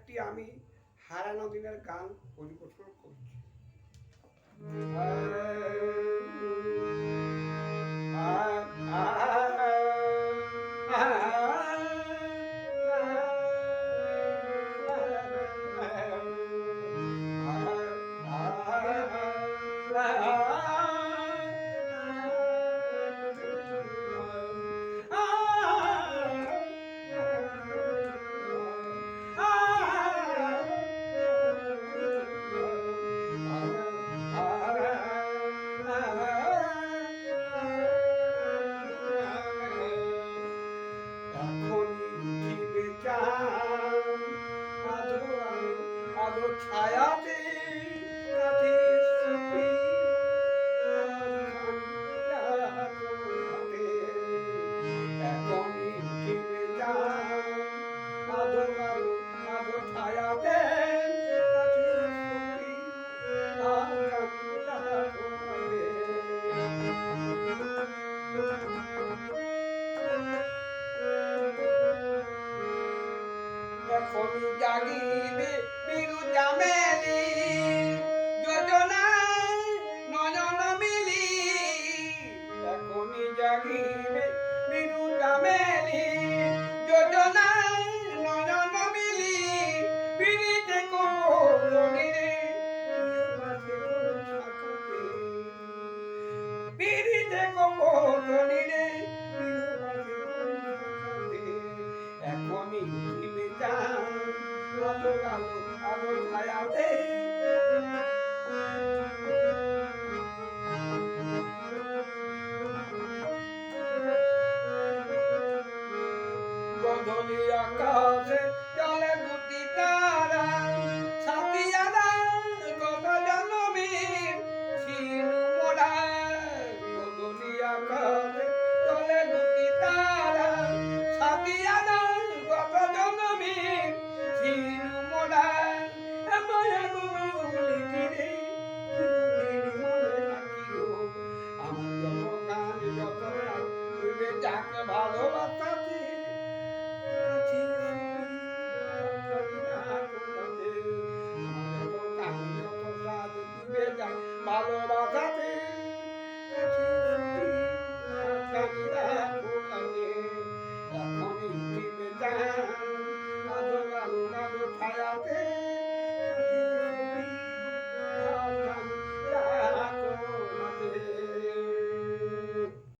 একটি আমি হারানো দিনের গান পরিবেশন করছি। I Ayami! Konya gibi bir cameli ধনিয়া কাজে চলে দুটি তার Alô, Malvada!